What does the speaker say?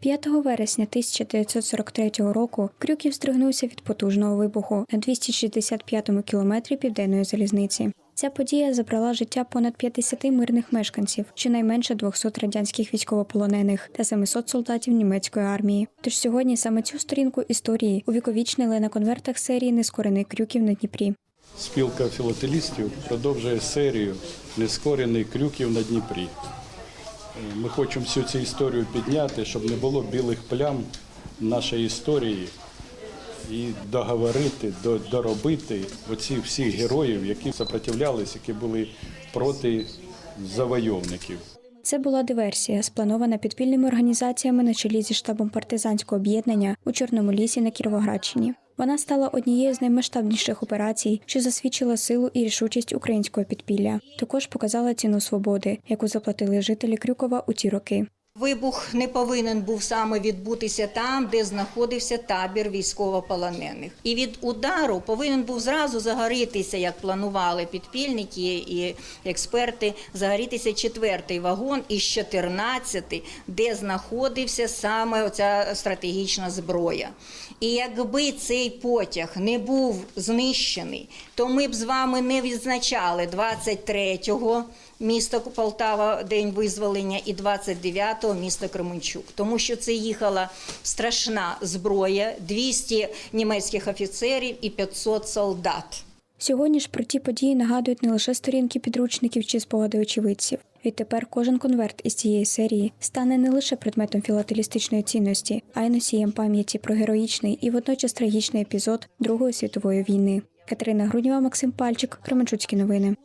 5 вересня 1943 року Крюків здригнувся від потужного вибуху на 265-му кілометрі південної залізниці. Ця подія забрала життя понад 50 мирних мешканців, щонайменше 200 радянських військовополонених та 700 солдатів німецької армії. Тож сьогодні саме цю сторінку історії увіковічнили на конвертах серії Нескорений крюків на Дніпрі. Спілка філателістів продовжує серію нескорений крюків на Дніпрі. Ми хочемо всю цю історію підняти, щоб не було білих плям нашої історії і договорити, доробити оці всіх героїв, які сопротивлялись, які були проти завойовників. Це була диверсія, спланована підпільними організаціями на чолі зі штабом партизанського об'єднання у Чорному лісі на Кіровоградщині. Вона стала однією з наймасштабніших операцій, що засвідчила силу і рішучість українського підпілля. Також показала ціну свободи, яку заплатили жителі Крюкова у ті роки. Вибух не повинен був саме відбутися там, де знаходився табір військовополонених. І від удару повинен був зразу загорітися, як планували підпільники і експерти, загорітися четвертий вагон із 14, де знаходився саме оця стратегічна зброя. І якби цей потяг не був знищений, то ми б з вами не відзначали 23-го місто Полтава, день визволення, і 29-го місто Кременчук, тому що це їхала страшна зброя, 200 німецьких офіцерів і 500 солдат. Сьогодні ж про ті події нагадують не лише сторінки підручників чи спогади очевидців. Відтепер кожен конверт із цієї серії стане не лише предметом філателістичної цінності, а й носієм пам'яті про героїчний і водночас трагічний епізод Другої світової війни. Катерина Груднєва, Максим Пальчик, Кременчуцькі новини.